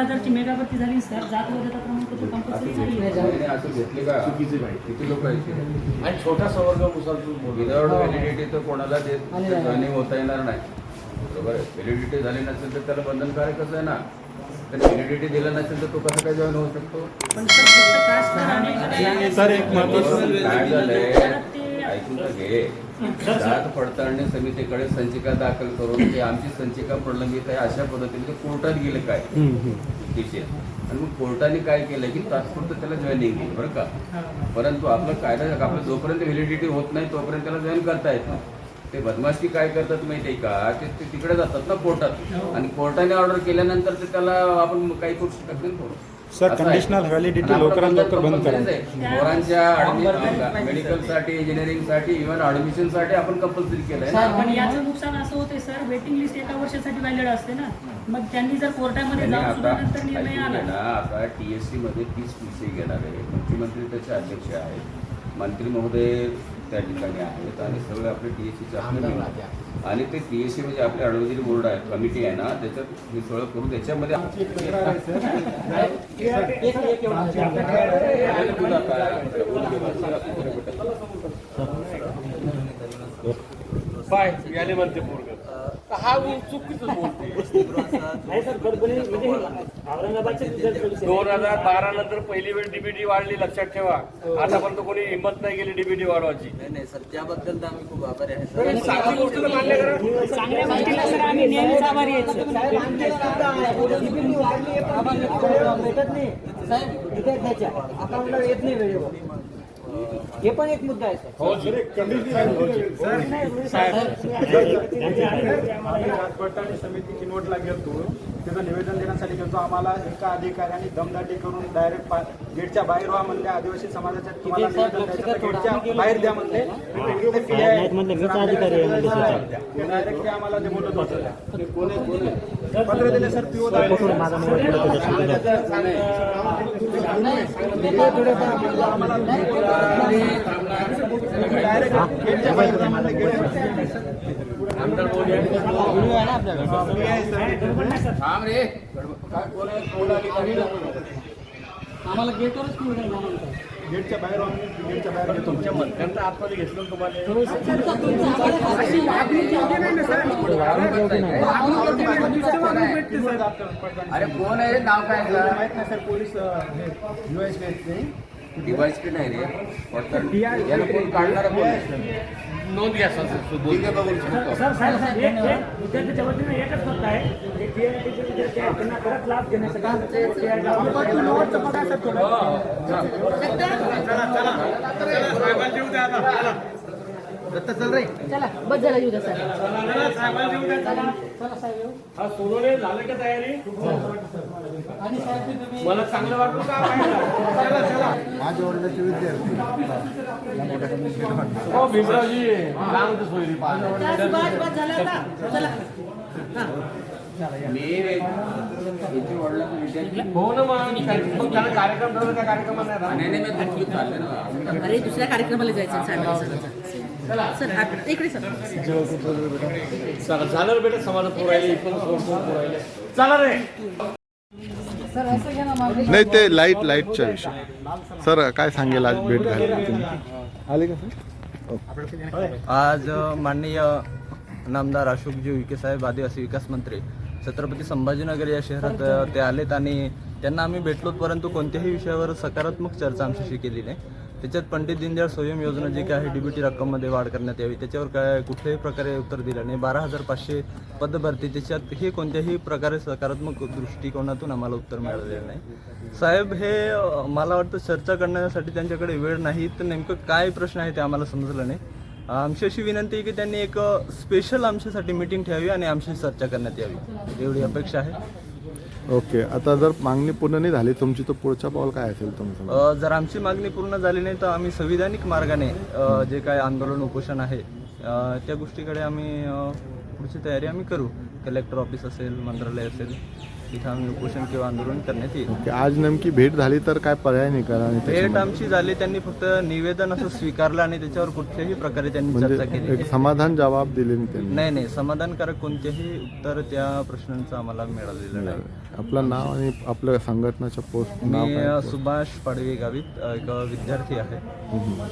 हजारची मेगाभरती झाली सर जात वगैरे प्रमाणपत्र कंपल्सरी नाही असं घेतले का? चुकीची माहिती किती लोक आहेत आणि छोटा संवर्गानुसार. विदाउट व्हॅलिडिटी तर कोणाला ते जॉईनिंग होता येणार नाही. बरोबर आहे. व्हॅलिडिटी झाली नसेल तर त्याला बंधनकारकच आहे ना? तर व्हॅलिडिटी दिलं नसेल तर तो कसं काय जॉईन होऊ शकतो? पण सर एक महत्वाचं काय झालंय? ऐकून तर घे. जात पडताळणी समितीकडे संचिका दाखल करून ते आमची संचिका प्रलंबित आहे अशा पद्धतीने ते कोर्टात गेले काय? विषय आणि मग कोर्टाने काय केलं की तात्पुरतं त्याला जॉईनिंग दिली बरं का? परंतु आपलं कायदा आपलं जोपर्यंत व्हॅलिडिटी होत नाही तोपर्यंत त्याला जॉईन करता येत नाही. ते बदमाशी काय करतात माहिती आहे का? ते ते तिकडे जातात ना कोर्टात. आणि कोर्टाने ऑर्डर केल्यानंतर ते त्याला आपण काही करू शकत नाही थोडं सर, conditional validity लवकरात लवकर बंद करा. पोरांच्या मेडिकलसाठी इंजिनिअरिंगसाठी इव्हन ऍडमिशनसाठी आपण कंपल्सरी केलंय ना. पण याचं नुकसान असं होते सर वेटिंग लिस्ट एका वर्षासाठी व्हॅलिड असते ना. मग त्यांनी जर कोर्टामध्ये त्यांनी जाऊन सुद्धा आता नंतर निर्णय ऐकून घे आला ना आता टीएससी मध्ये तीस विषय घेणार आहे. मुख्यमंत्री त्याचे अध्यक्ष आहेत. मंत्री महोदय त्या ठिकाणी आहेत आणि सगळे आपले टीएससीचे आपले आणि ते टीएससी म्हणजे आपले ॲडव्हायझरी बोर्ड आहे कमिटी आहे ना त्याच्यात हे सगळं करून त्याच्यामध्ये म्हणते पोरग हा चुकीच दोन हजार बारा नंतर पहिली वेळ डीबीटी वाढली लक्षात ठेवा. आतापर्यंत कोणी हिंमत नाही गेली डीबीटी वाढवायची. नाही नाही सर त्याबद्दल तर आम्ही खूप आभारी आहे सर. साधी गोष्ट तर मान्य करा. भेटत नाही. साहेब येत नाही वेळेवर. हे पण एक मुद्दा आहे सर हो पडताळणी समितीची नोटला गेलतो त्याचं निवेदन देण्यासाठी गेलतो आम्हाला एका अधिकाऱ्याने दमदाटी करून डायरेक्ट गेटच्या बाहेर व्हा म्हणले आदिवासी समाजाच्या तुम्हाला निवेदन द्यायचं तर गेटच्या बाहेर द्या म्हणले डायरेक्ट आम्हाला ते बोलत होते पत्र दिले सर पीओ डायरेक्ट गेटच्या बाहेर द्या म्हणले थांब रे काय कोण आहे? कोण अधिकारी? आम्हाला गेटवरच निवडून द्या म्हणतात. गेटच्या बाहेर आम्ही गेटच्या बाहेर घेतो तुमच्या मंत्र्यांचा आतमध्ये घेतलं ना तुम्हाला अरे कोण आहे नाव काय आहे माहीत नाही सर पोलीस युएस नाही डिवाइस की नाही रे याला कोण काढणार कोण? नोंद घ्या सर ठीक आहे बघून सांगतो सर साहेब साहेब एक एक विद्यार्थ्याच्या वतीने एकच फक्त आहे जे TRT चे विद्यार्थी आहेत त्यांना परत लाभ चला। बस झाला येऊ द्या सर हा सोनवणे झालं का तयारी? मला चांगलं वाटलं का? चला चला. माझ्या विद्यार्थी. हो भीमरावजी काय म्हणते सोयरी? मी हो ना मग मग त्याला कार्यक्रम ठरवला त्या कार्यक्रमात नाही. नाही मी अरे दुसऱ्या कार्यक्रमाला जायचं सर इकडे सर. झालं रे बेटा समाजात पोरायले इकडून सोड सोड पोरायले चला रे. नाही ते लाइट लाईटच्या विषयी. सर काय सांगेल आज भेट झाली तुम्ही आले का सर? आज अ, माननीय नामदार अशोकजी विखे साहेब आदिवासी विकास मंत्री छत्रपती संभाजीनगर या शहरात ते आलेत आणि त्यांना आम्ही भेटलोत परंतु कोणत्याही विषयावर सकारात्मक चर्चा आमच्याशी केली नाही. त्याच्यात पंडित दीनदयाळ स्वयं योजना जी काय आहे डीबीटी रक्कममध्ये वाढ करण्यात यावी. त्याच्यावर काय कुठल्याही प्रकारे उत्तर दिलं नाही. बारा हजार पाचशे पदभरती त्याच्यात हे कोणत्याही प्रकारे सकारात्मक दृष्टिकोनातून आम्हाला उत्तर मिळालेलं नाही. साहेब हे मला वाटतं चर्चा करण्यासाठी त्यांच्याकडे वेळ नाही. तर नेमकं काय प्रश्न आहे ते आम्हाला समजलं नाही. आमची अशी विनंती आहे की त्यांनी एक स्पेशल आमच्यासाठी मीटिंग ठेवावी आणि आमची चर्चा करण्यात यावी. एवढी अपेक्षा आहे. ओके आता जर मागणी पूर्ण नाही झाली तुमची तर पुढचा पाऊल काय असेल तुमचं? अ, जर आमची मागणी पूर्ण झाली नाही तर आम्ही संविधानिक मार्गाने अ, जे काय आंदोलन उपोषण आहे अ, त्या गोष्टीकडे आम्ही अ, पुढची तयारी आम्ही करू. कलेक्टर ऑफिस असेल मंत्रालय असेल तिथं आम्ही उपोषण किंवा आंदोलन करण्यात येईल. ओके आज नेमकी भेट झाली तर काय पर्याय निघाला आणि भेट त्याच्यामध्ये? आमची झाली त्यांनी फक्त निवेदन असं स्वीकारलं आणि त्याच्यावर कुठल्याही प्रकारे त्यांनी चर्चा म्हणजे केली एक समाधान जबाब दिले नाही त्यांनी? नाही नाही समाधानकारक कोणतेही उत्तर त्या प्रश्नांचं आम्हाला मिळालेलं नाही. आपलं नाव आणि आपल्या संघटनाच्या पोस्ट नाव मी काय? अ, सुभाष पाडवे गावित अ, एक विद्यार्थी आहे. हम्म.